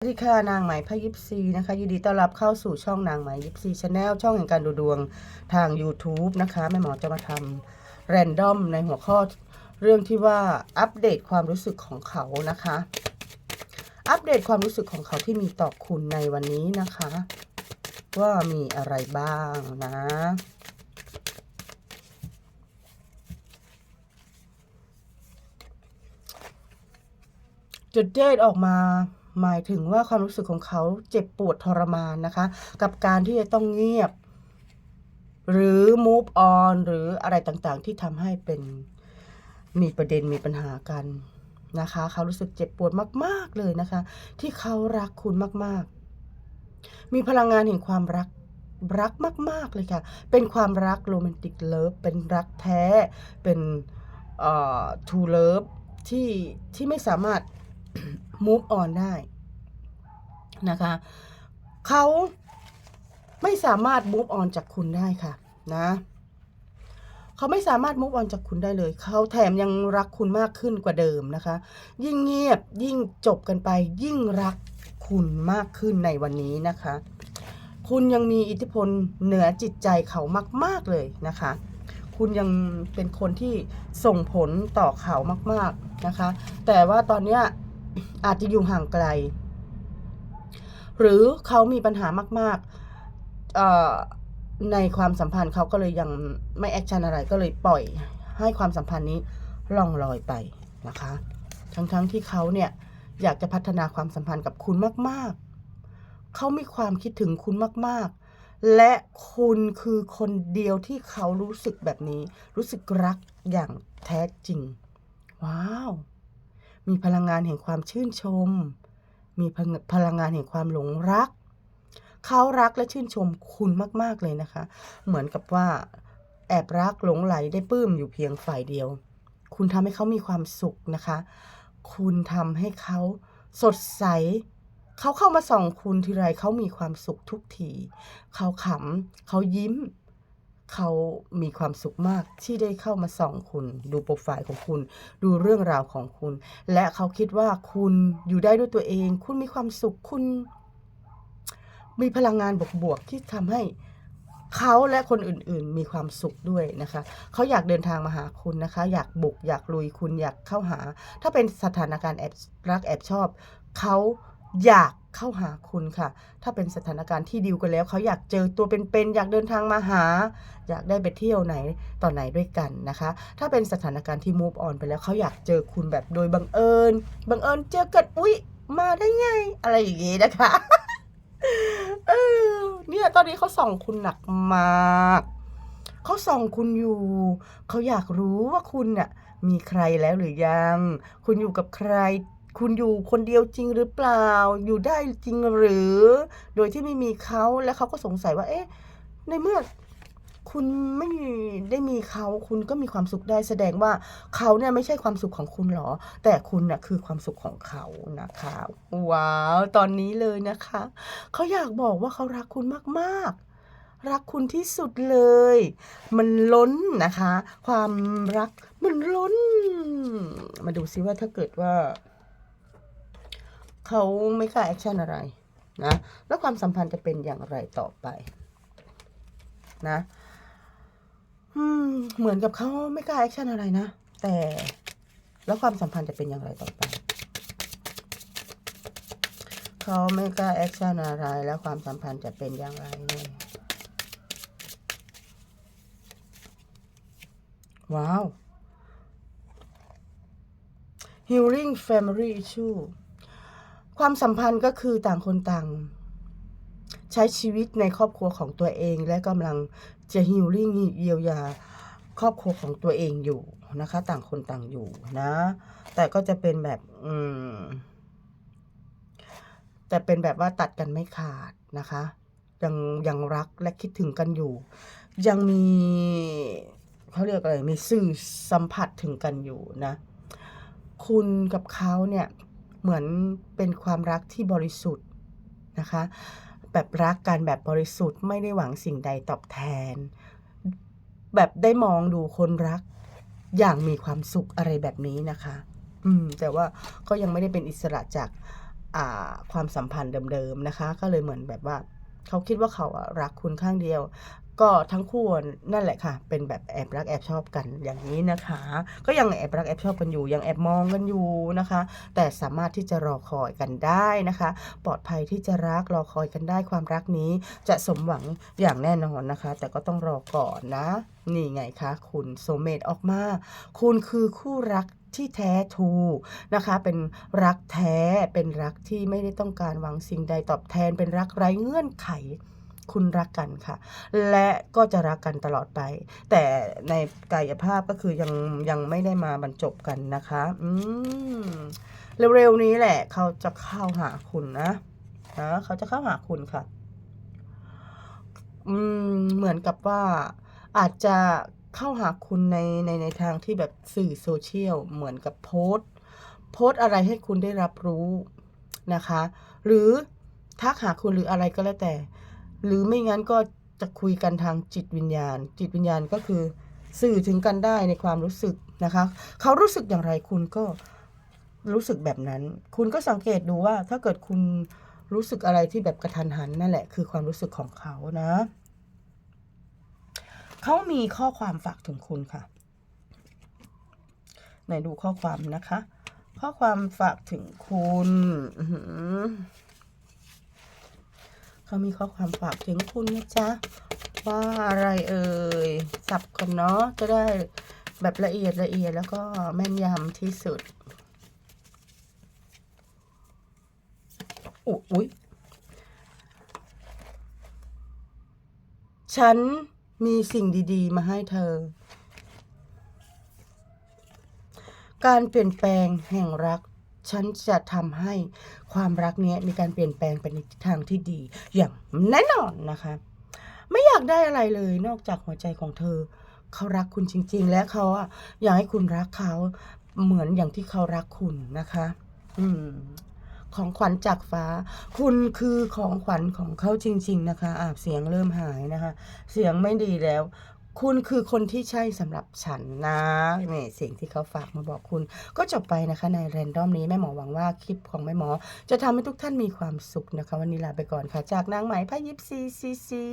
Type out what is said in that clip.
สวัสดีค่ะนางไหมพยิปซีนะคะยินดีต้อนรับเข้าสู่ช่องนางไหมยิปซีชาแนลช่องแห่งการดูดวงทาง YouTube นะคะแม่หมอจะมาทำแรนดอมในหัวข้อเรื่องที่ว่าอัปเดตความรู้สึกของเขานะคะ อัปเดตความรู้สึกของเขาที่มีต่อคุณในวันนี้นะคะ ว่ามีอะไรบ้างนะจุดเดทออกมา หมายถึงว่าความรู้สึกของเขาเจ็บปวดทรมานนะคะ กับการที่จะต้องเงียบ หรือ move on หรืออะไรต่างๆ ที่ทำให้เป็นมีประเด็นมีปัญหากันนะคะ เขารู้สึกเจ็บปวดมาก ๆเลยนะคะ ที่เขารักคุณมาก ๆ มีพลังงานแห่งความรักรักมาก ๆ เลยค่ะ เป็นความรักโรแมนติกเลิฟ เป็นรักแท้ เป็นเอ่อทูเลิฟที่ที่ไม่สามารถ move on ได้นะคะเขาไม่สามารถ move on จากคุณได้ค่ะนะเขาไม่สามารถ move on จากคุณได้เลย เขาแถมยังรักคุณมากขึ้นกว่าเดิมนะคะ ยิ่งเงียบยิ่งจบกันไป ยิ่งรักคุณมากขึ้นในวันนี้นะคะ คุณยังมีอิทธิพลเหนือจิตใจเขามาก ๆเลยนะคะ คุณยังเป็นคนที่ส่งผลต่อเขามาก ๆนะคะ แต่ว่าตอนเนี้ย อาจจะอยู่ห่างไกล หรือเขามีปัญหามากๆในความสัมพันธ์เขาก็เลยยังไม่แอคชั่นอะไรก็เลยปล่อยให้ความสัมพันธ์นี้ล่องลอยไปนะคะ ทั้งๆที่เขาเนี่ยอยากจะพัฒนาความสัมพันธ์กับคุณมาก ๆ เขามีความคิดถึงคุณมาก ๆ และคุณคือคนเดียวที่เขารู้สึกแบบนี้ รู้สึกรักอย่างแท้จริง ว้าว มีพลังงานแห่งความชื่นชม มีพลังงงานแห่งความหลงรัก เขารักและชื่นชมคุณมาก ๆ เลยนะคะ เหมือนกับว่าแอบรักหลงไหลได้ปลื้มอยู่เพียงฝ่ายเดียว คุณทำให้เขามีความสุขนะคะ คุณทำให้เขาสดใส เขาเข้ามาส่องคุณทีไรเขามีความสุขทุกที เขาขำ เขายิ้ม เขามีความสุขมากที่ได้เข้ามาส่องคุณ ดูโปรไฟล์ของคุณ ดูเรื่องราวของคุณ และเขาคิดว่าคุณอยู่ได้ด้วยตัวเอง คุณมีความสุขคุณ มีพลังงานบวกๆที่ทำให้เขาและคนอื่นๆ มีความสุขด้วยนะคะ เขาอยากเดินทางมาหาคุณนะคะ อยากบุก อยากลุยคุณอยากเข้าหา ถ้าเป็นสถานการณ์แอบรักแอบชอบ เขา อยากเข้าหาคุณค่ะ ถ้าเป็นสถานการณ์ที่ดีลกันแล้ว เขาอยากเจอตัวเป็นๆ อยากเดินทางมาหา อยากได้ไปเที่ยวไหนต่อไหนด้วยกันนะคะ ถ้าเป็นสถานการณ์ที่ move on ไปแล้วเขาอยากเจอคุณแบบโดยบังเอิญ บังเอิญเจอกันอุ๊ย มาได้ไง อะไรอย่างงี้นะคะเออเนี่ยตอนนี้เขาส่องคุณหนักมากเขาส่องคุณอยู่ เขาอยากรู้ว่าคุณน่ะมีใครแล้วหรือยัง คุณอยู่กับใคร คุณอยู่คนเดียวจริงหรือเปล่า อยู่ได้จริงหรือ โดยที่ไม่มีเขาและเขาก็สงสัยว่า เอ๊ะ ในเมื่อคุณไม่ได้มีเขาคุณก็มีความสุขได้แสดงว่าเขาเนี่ยไม่ใช่ความสุขของคุณหรอ แต่คุณน่ะคือความสุขของเขานะคะ ว้าว ตอนนี้เลยนะคะเขาอยากบอกว่าเขารักคุณมากๆ รักคุณที่สุดเลย มันล้นนะคะ ความรักมันล้น มาดูซิว่าถ้าเกิดว่า เขาไม่กล้าแอคชั่นอะไรนะแล้วความสัมพันธ์จะเป็นอย่างไรต่อไปนะเหมือนกับเขาไม่กล้าแอคชั่นอะไรนะ แต่แล้วความสัมพันธ์จะเป็นอย่างไรต่อไปเขาไม่กล้าแอคชั่นอะไร แล้วความสัมพันธ์จะเป็นอย่างไรเนี่ยว้าว healing family issue ความสัมพันธ์ก็คือต่างคนต่าง ใช้ชีวิตในครอบครัวของตัวเอง และกำลังจะฮิลลิ่งเยียวยาครอบครัวของตัวเองอยู่นะคะ ต่างคนต่างอยู่นะ แต่ก็จะเป็นแบบอืมแต่เป็นแบบว่าตัดกันไม่ขาดนะคะ ยังยังรักและคิดถึงกันอยู่ ยังมีเขาเรียกอะไรมีสื่อสัมผัสถึงกันอยู่นะ คุณกับเขาเนี่ย เหมือนเป็นความรักที่บริสุทธิ์นะคะ แบบรักกันแบบบริสุทธิ์ไม่ได้หวังสิ่งใดตอบแทน แบบได้มองดูคนรักอย่างมีความสุขอะไรแบบนี้นะคะ อืม แต่ว่าก็ยังไม่ได้เป็นอิสระจากความสัมพันธ์เดิมๆนะคะ ก็เลยเหมือนแบบว่า เขาคิดว่าเขาอะรักคุณข้างเดียว ก็ทั้งคู่นั่นแหละค่ะ เป็นแบบแอบรักแอบชอบกันอย่างนี้นะคะ ก็ยังแอบรักแอบชอบกันอยู่ ยังแอบมองกันอยู่นะคะ แต่สามารถที่จะรอคอยกันได้นะคะ ปลอดภัยที่จะรักรอคอยกันได้ความรักนี้ จะสมหวังอย่างแน่นอนนะคะ แต่ก็ต้องรอก่อนนะ นี่ไงคะ คุณโซเมตออกมา คุณคือคู่รัก ที่แท้ทูนะคะ เป็นรักแท้เป็นรักที่ไม่ได้ต้องการหวังสิ่งใดตอบแทน เป็นรักไร้เงื่อนไขคุณรักกันค่ะ และก็จะรักกันตลอดไป แต่ในกายภาพก็คือยังยังไม่ได้มาบรรจบกันนะคะอืมเร็วๆนี้แหละ เขาจะเข้าหาคุณนะนะเขาจะเข้าหาคุณค่ะ อืมเหมือนกับว่าอาจจะ เข้าหาคุณในในในทางที่แบบสื่อโซเชียลเหมือนกับโพส์โพสอะไรให้คุณได้รับรู้นะคะ หรือทักหาคุณหรืออะไรก็แล้วแต่ หรือไม่งั้นก็จะคุยกันทางจิตวิญญาณ จิตวิญญาณก็คือสื่อถึงกันได้ในความรู้สึกนะคะ เขารู้สึกอย่างไรคุณก็รู้สึกแบบนั้น คุณก็สังเกตดูว่าถ้าเกิดคุณรู้สึกอะไรที่แบบกระทันหันนั่นแหละคือความรู้สึกของเขานะ เขามีข้อความฝากถึงคุณค่ะไหนดูข้อความนะคะ ข้อความฝากถึงคุณเขามีข้อความฝากถึงคุณนะจ๊ะว่าอะไรเอ่ยสับกันเนาะจะได้แบบละเอียดละเอียดแล้วก็แม่นยำที่สุดอุ๊ยอุ๊ยฉัน มีสิ่งดีๆ มาให้เธอ การเปลี่ยนแปลงแห่งรัก ฉันจะทำให้ความรักเนี้ยมีการเปลี่ยนแปลงไปในทิศทางที่ดี อย่างแน่นอนนะคะ ไม่อยากได้อะไรเลยนอกจากหัวใจของเธอ เขารักคุณจริง ๆ และเขาอะอยากให้คุณรักเขาเหมือนอย่างที่เขารักคุณนะคะ อืม ของขวัญจากฟ้า คุณคือของขวัญของเขาจริง ๆ นะคะอาบเสียงเริ่มหายนะคะ เสียงไม่ดีแล้วคุณคือคนที่ใช่สำหรับฉันนะนี่เสียงที่เขาฝากมาบอกคุณ ก็จบไปนะคะในแรนดอมนี้แม่หมอหวังว่าคลิปของแม่หมอ จะทำให้ทุกท่านมีความสุขนะคะ วันนี้ลาไปก่อนค่ะ จากนางไหมพายิปซีซีซี